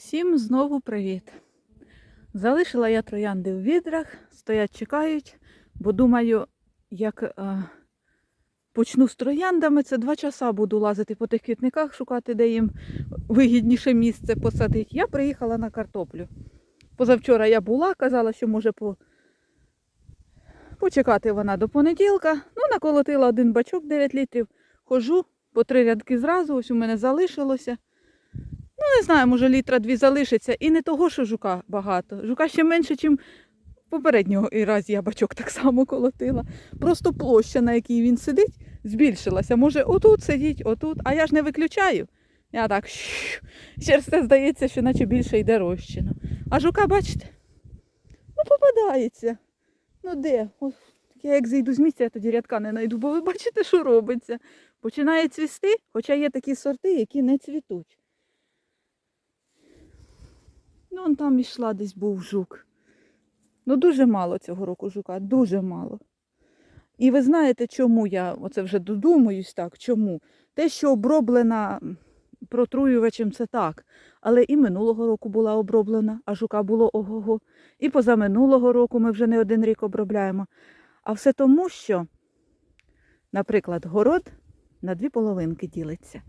Всім знову привіт. Залишила я троянди в відрах, стоять, чекають, бо думаю, як е, почну з трояндами, це два часа буду лазити по тих квітниках, шукати, де їм вигідніше місце посадити. Я приїхала на картоплю. Позавчора я була, казала, що може по... почекати вона до понеділка. Ну, наколотила один бачок 9 літрів, хожу по три рядки зразу, ось у мене залишилося. Ну, не знаю, може літра дві залишиться. І не того, що жука багато. Жука ще менше, ніж попереднього і раз я бачок так само колотила. Просто площа, на якій він сидить, збільшилася. Може, отут сидіть, отут. А я ж не виключаю. Я так через це здається, що наче більше йде розчину. А жука, бачите? Ну, попадається. Ну де? Ось, я як зайду з місця, я тоді рядка не знайду, бо ви бачите, що робиться. Починає цвісти, хоча є такі сорти, які не цвітуть. Ну, он там ішла десь був жук. Ну, дуже мало цього року жука, дуже мало. І ви знаєте, чому я оце вже додумуюсь так, чому? Те, що оброблена протруювачем, це так. Але і минулого року була оброблена, а жука було ого-го. І позаминулого року ми вже не один рік обробляємо. А все тому, що, наприклад, город на дві половинки ділиться.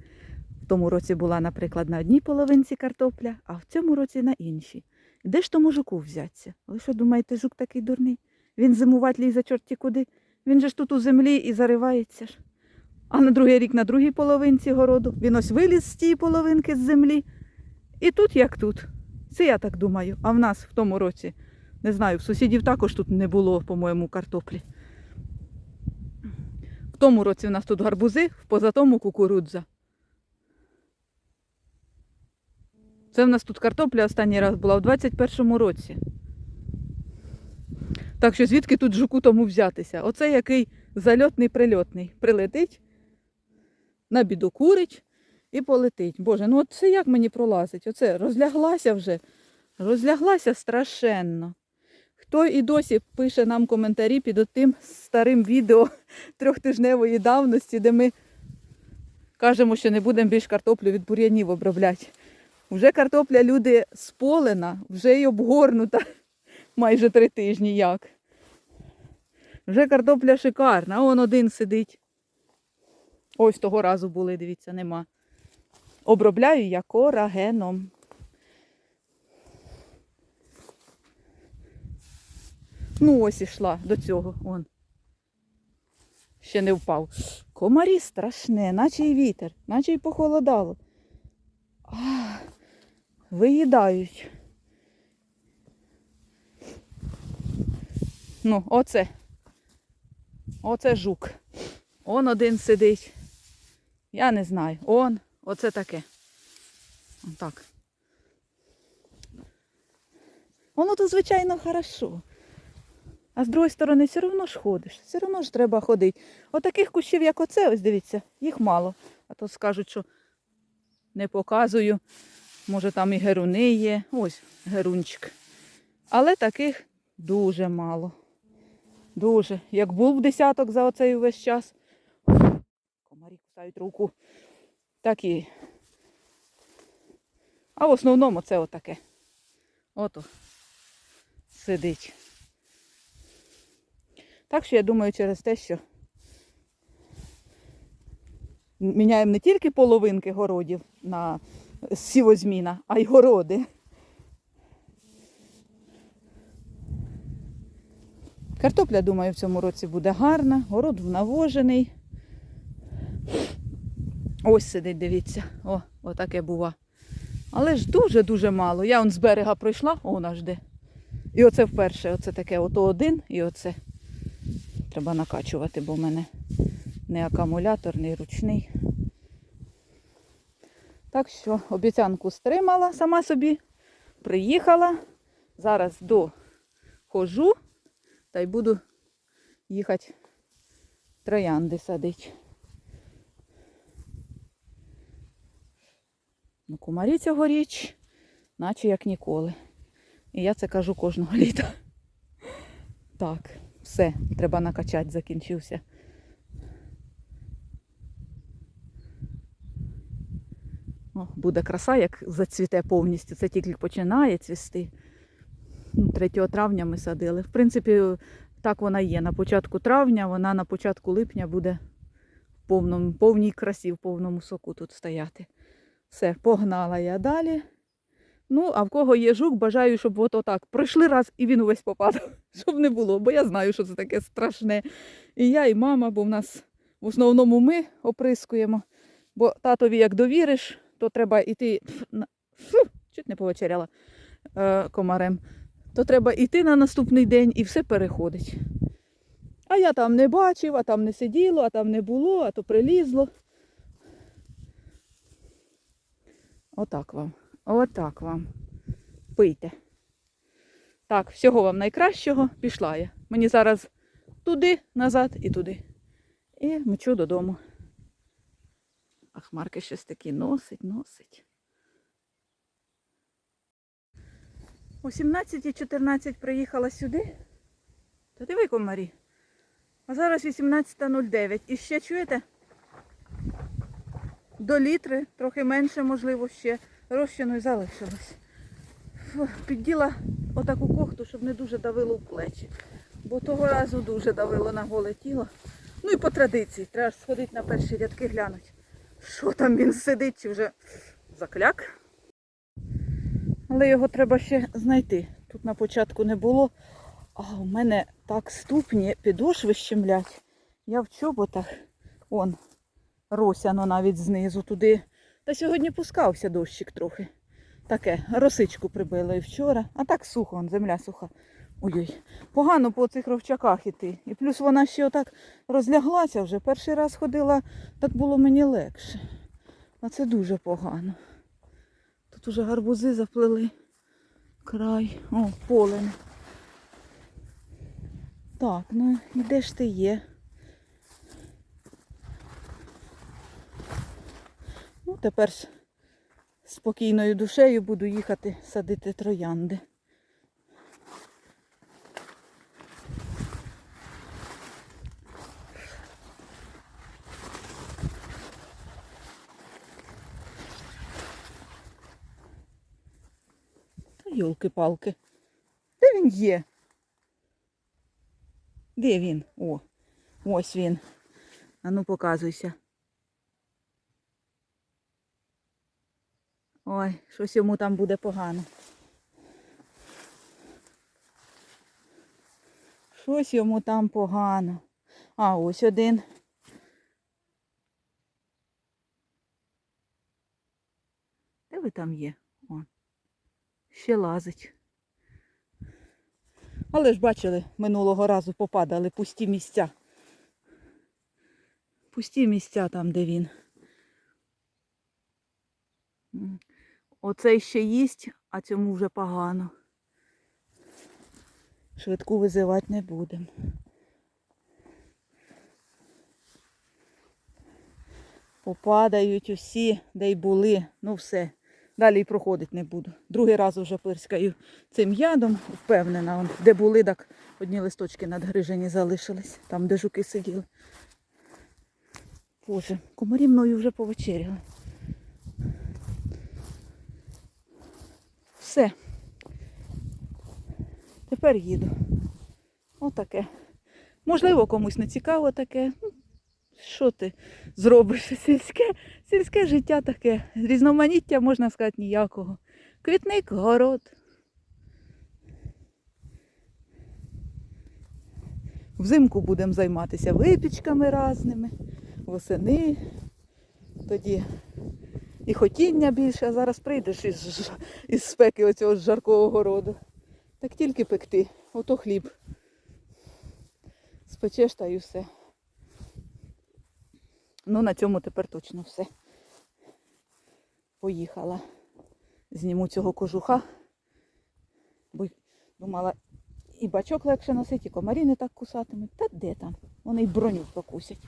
В тому році була, наприклад, на одній половинці картопля, а в цьому році на іншій. Де ж тому жуку взяться? Ви що думаєте, жук такий дурний? Він зимувати лізе чорті куди. Він же ж тут у землі і заривається ж. А на другий рік на другій половинці городу він ось виліз з тієї половинки з землі. І тут як тут. Це я так думаю. А в нас в тому році, не знаю, в сусідів також тут не було, по-моєму, картоплі. В тому році в нас тут гарбузи, в позатому кукурудза. Це в нас тут картопля останній раз була в 21-му році. Так що звідки тут жуку тому взятися? Оце який зальотний прильотний. Прилетить, на біду і полетить. Боже, ну от це як мені пролазить? Оце розляглася вже. Розляглася страшенно. Хто і досі пише нам коментарі під тим старим відео трьохтижневої давності, де ми кажемо, що не будемо більш картоплю від бур'янів обробляти. Вже картопля люди сполена, вже й обгорнута майже три тижні як. Вже картопля шикарна, а он один сидить. Ось того разу були, дивіться, нема. Обробляю я корагеном. Ну, ось ішла до цього. Он. Ще не впав. Комарі страшне, наче й вітер, наче й похолодало. А, виїдають. Ну, оце. Оце жук. Он один сидить. Я не знаю. Он, оце таке. Отак. Воно то, звичайно, хорошо. А з другої сторони, все одно ж ходиш, все одно ж треба ходити. Отаких кущів, як оце, ось дивіться, їх мало. А то скажуть, що не показую. Може там і геруни є. Ось герунчик. Але таких дуже мало. Дуже. Як був десяток за оцей весь час. Комарі кусають руку. Так і. А в основному це отаке. Ото сидить. Так що я думаю через те, що міняємо не тільки половинки городів на сівозміна, а й городи. Картопля, думаю, в цьому році буде гарна, город навожений. Ось сидить, дивіться. О, отаке бува. Але ж дуже-дуже мало. Я он з берега пройшла, о, вона жде. І оце вперше, оце таке, ото один і оце. Треба накачувати, бо в мене не акумулятор, не ручний. Так що обіцянку стримала сама собі, приїхала. Зараз дохожу та й буду їхати троянди садити. Ну, кумарі цьогоріч, наче як ніколи. І я це кажу кожного літа. Так, все, треба накачати, закінчився. О, буде краса, як зацвіте повністю. Це тільки починає цвісти. Ну, 3 травня ми садили. В принципі, так вона є. На початку травня, вона на початку липня буде в повному, повній красі, в повному соку тут стояти. Все, погнала я далі. Ну, а в кого є жук, бажаю, щоб от отак пройшли раз і він увесь попадав, щоб не було, бо я знаю, що це таке страшне. І я, і мама, бо в нас в основному ми оприскуємо. Бо татові як довіриш, то треба йти. На- чуть не повечеряла е, комарем. То треба йти на наступний день і все переходить. А я там не бачив, а там не сиділо, а там не було, а то прилізло. Отак вам. Отак вам. Пийте. Так, всього вам найкращого. Пішла я. Мені зараз туди, назад і туди. І мчу додому. А хмарки щось такі носить, носить. О 17.14 приїхала сюди. Та диви комарі. А зараз 18.09. І ще чуєте? До літри, трохи менше, можливо, ще розчину і залишилось. Підділа отаку кохту, щоб не дуже давило в плечі. Бо того разу дуже давило на голе тіло. Ну і по традиції, треба ж сходити на перші рядки глянути. Що там він сидить, чи вже закляк. Але його треба ще знайти. Тут на початку не було. А у мене так ступні підошви щемлять. Я в чоботах. Он, росяно навіть знизу туди. Та сьогодні пускався дощик трохи. Таке, росичку прибило і вчора. А так сухо, он, земля суха. Ой-ой. Погано по цих ровчаках іти. І плюс вона ще отак розляглася вже. Перший раз ходила, так було мені легше. А це дуже погано. Тут уже гарбузи заплели. Край. О, поле. Так, ну і де ж ти є? Ну, тепер з спокійною душею буду їхати садити троянди. Та йолки-палки. Де він є? Де він? О, ось він. А ну показуйся. Ой, щось йому там буде погано. Щось йому там погано. А ось один. Де ви там є? Ще лазить. Але ж бачили, минулого разу попадали пусті місця. Пусті місця там, де він. Оцей ще їсть, а цьому вже погано. Швидку визивати не будемо. Попадають усі, де й були. Ну все. Далі й проходити не буду. Другий раз вже пирскаю цим ядом, впевнена, он, де були, так одні листочки надгрижені залишились, там, де жуки сиділи. Боже, комарі мною вже повечеряли. Все. Тепер їду. Отаке. Можливо, комусь не цікаво таке. Що ти зробиш? Сільське, сільське життя таке. Різноманіття, можна сказати, ніякого. Квітник, город. Взимку будемо займатися випічками разними, восени. Тоді і хотіння більше, а зараз прийдеш із, із спеки оцього жаркого городу. Так тільки пекти, ото хліб. Спечеш та й все. Ну, на цьому тепер точно все. Поїхала. Зніму цього кожуха. Бо думала, і бачок легше носити, і комарі не так кусатимуть. Та де там? Вони й броню покусять.